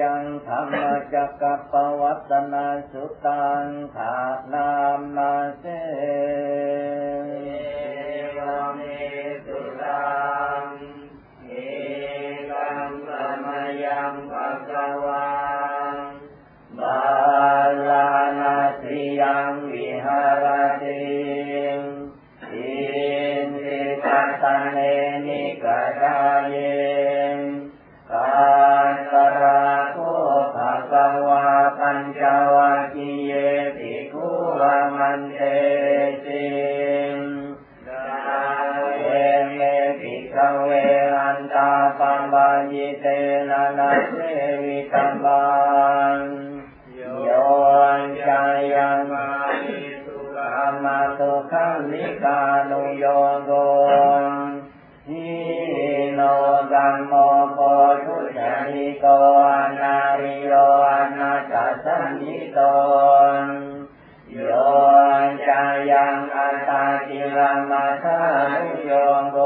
ยังธรรมจักรปวัตนาสุตังฐานามาเสายยอมบ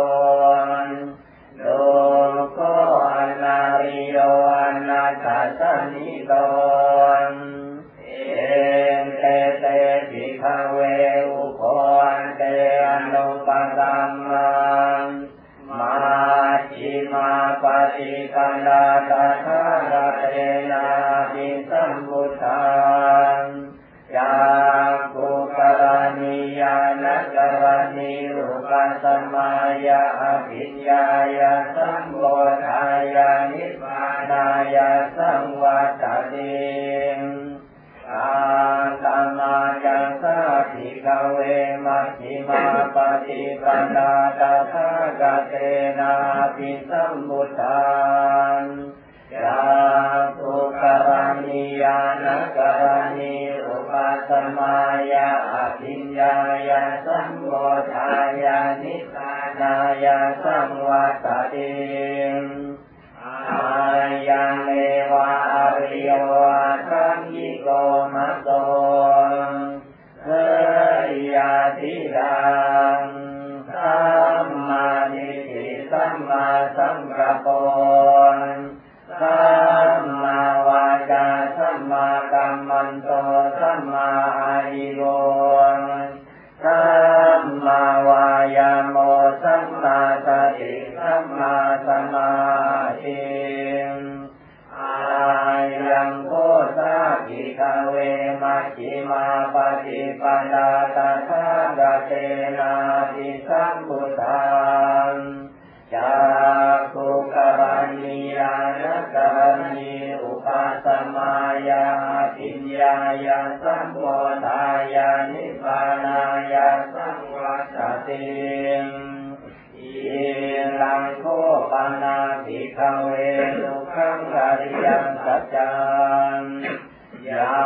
นาติสัมพุทังจากขุกบัญญียานกัญญีอุปัสมายาปิญญายาสัมโพธายานิปานายาสังวัสติอิลังโคปนาภิกเวสุขังอริยสัจจัง รา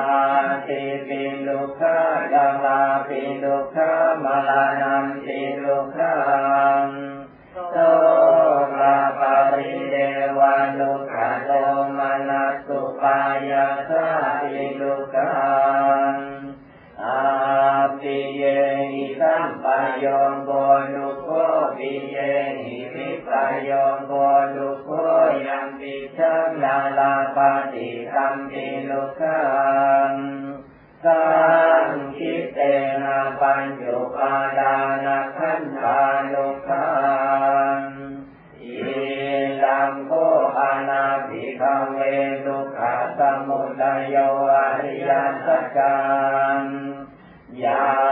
ติปิลุขะดาลาปิลุขะมาลานัมปิลุขะ dirasakan. Ya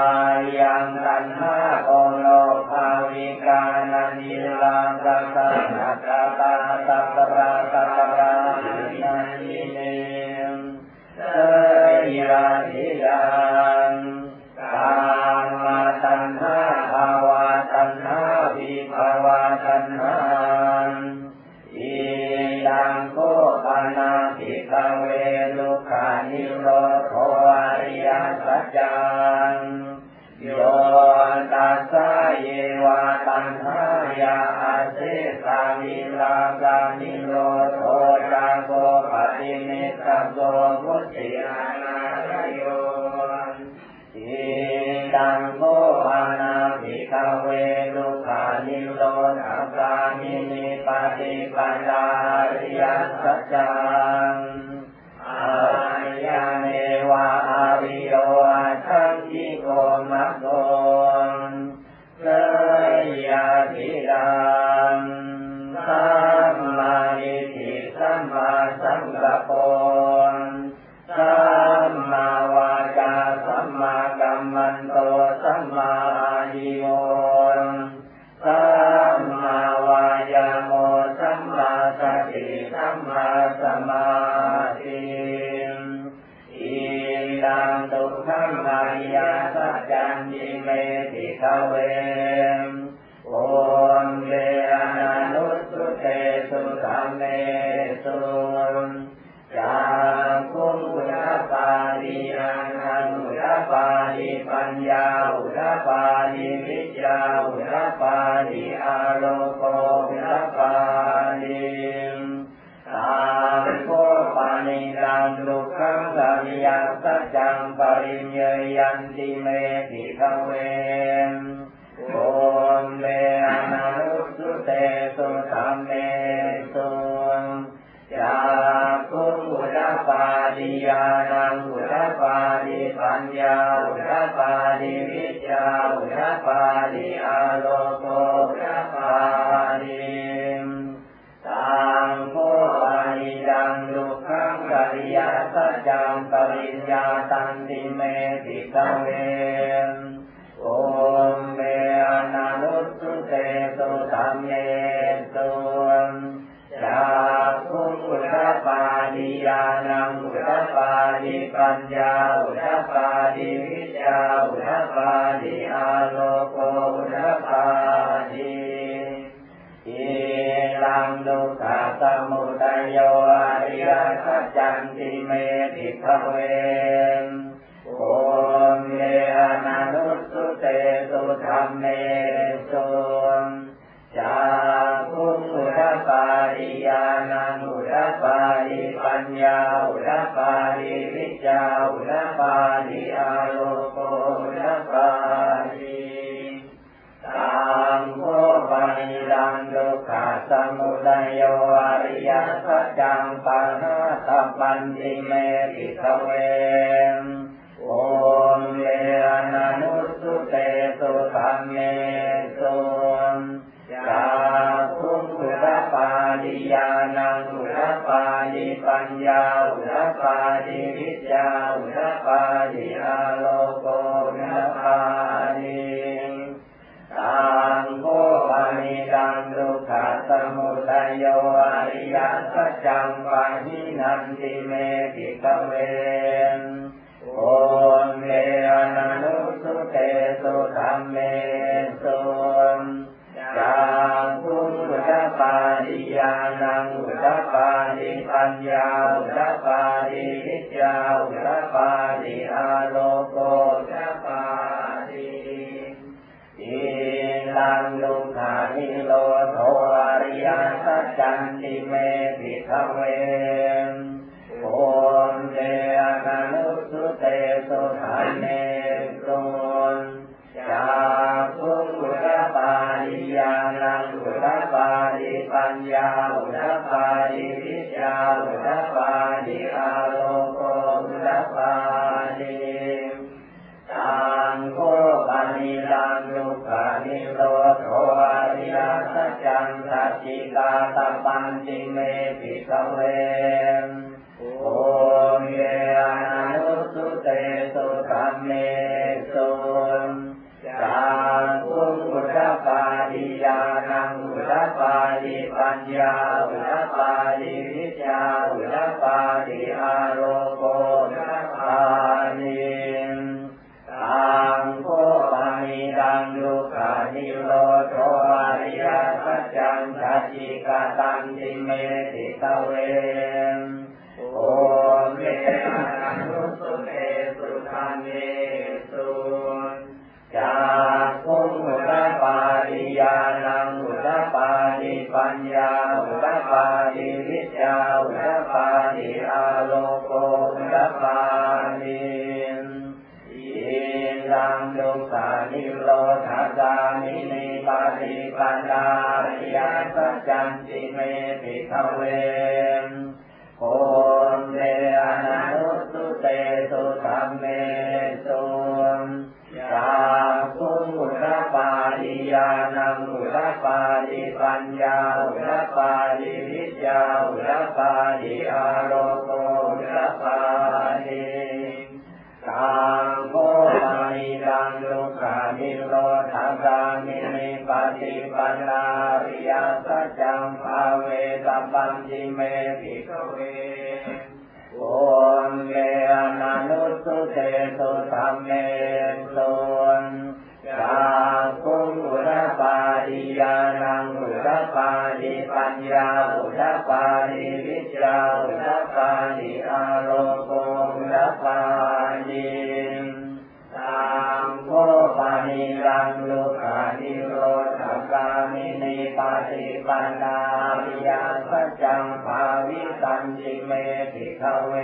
ตันทายาอาเสตาวิลาตานิโลโทจาโกปฏิมิตโกมุติอานาทโยอิตังโกอานาภิกเวลุคานิโลนาตานิมิปฏิปดาริยสัจจา ดิวิจาวุรปาลิอา สมุทโยอริยสัจันติเมติภเวโอมเมอนานุสุเตสุธรรมเมสุจาคุอุรปาริยานานุรปาริปัญญาอุรปาริ ติเมพิสเว ญาณังอุทปาติปัญญาอุทปาติวิชาอุทปาติอาโลโกอุทปาติตังโคปนิลังยุปนิโรธโทอริยสัจจังสัจจิกาตปันติเมปิสเว ยังดุสานิโรธาจานินิปาริปัญญาริยสัจจิเมติทเว ปฏิปันนาริยสัจังภาเวตัปัญญิเมภิกเวโอมเมอนานุสุเตสุธรมเมสุนกาคุอุรปาริยานังอุรปาริปัญญาอุรปาริวิจาอุรปาริอารมณ์อุรปาริตามโคปานิรังลุกา ฏิปันนาปิยาสัจจังภาวิสันติเมติขเว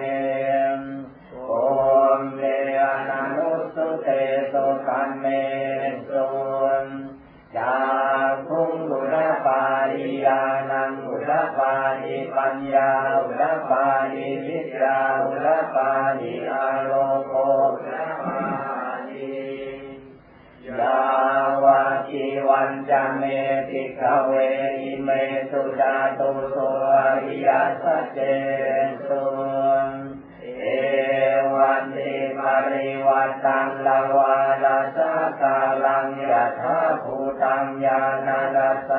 จาตุสอริยสัจเจสุเอวันติปริวัตังลาวาลาสาตาลังยะทาภูตังยานาลาส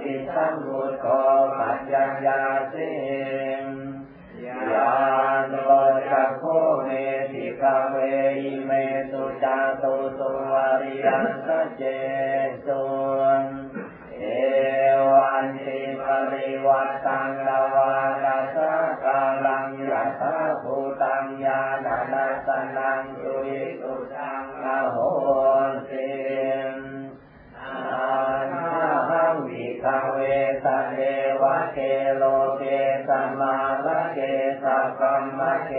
ติสังโฆปัจจัญญาสิ สมาลเกสัพพมะเก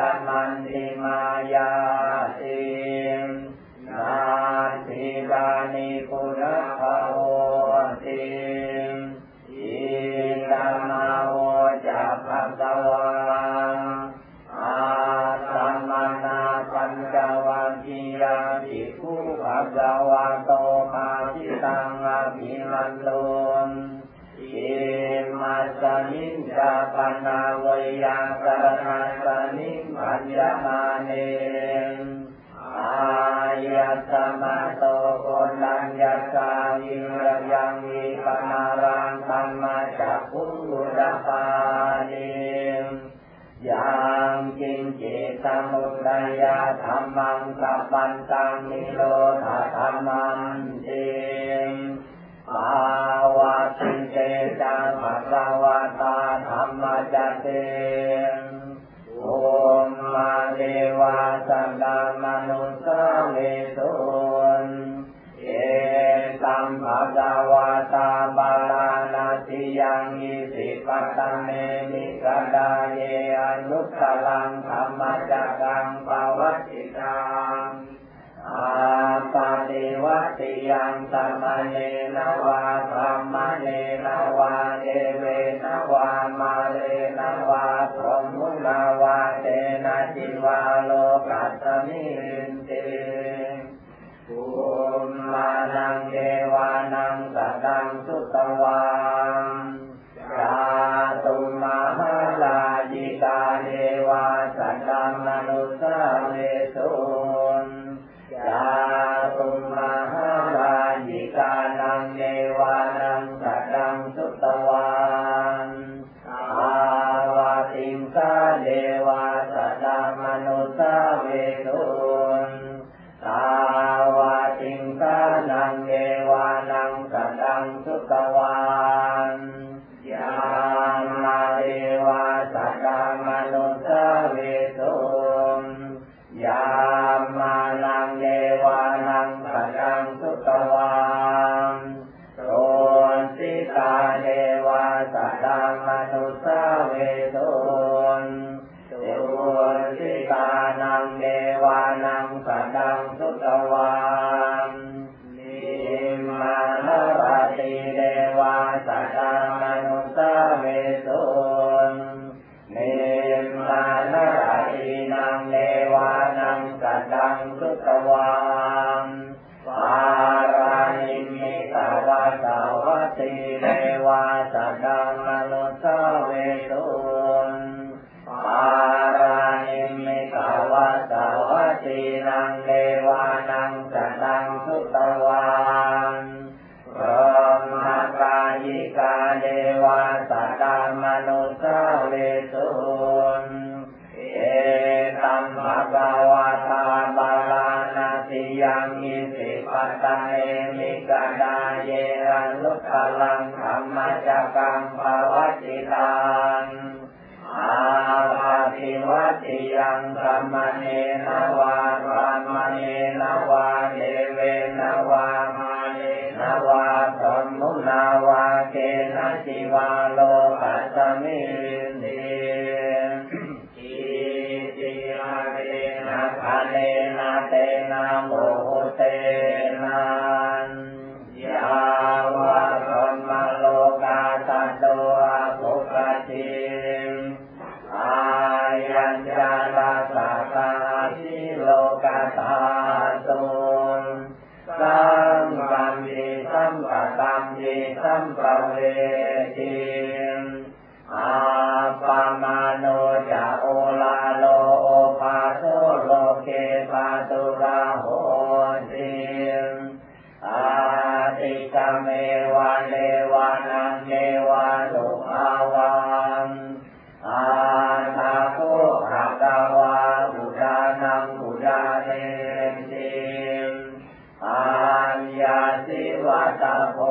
ධම්මං ตมาต ตเมมิสดาเยอนุสลัง නිසා දේවා สาวะตีเทวาสัตว์มนุษ ติยังสัมมเน กาสา तपो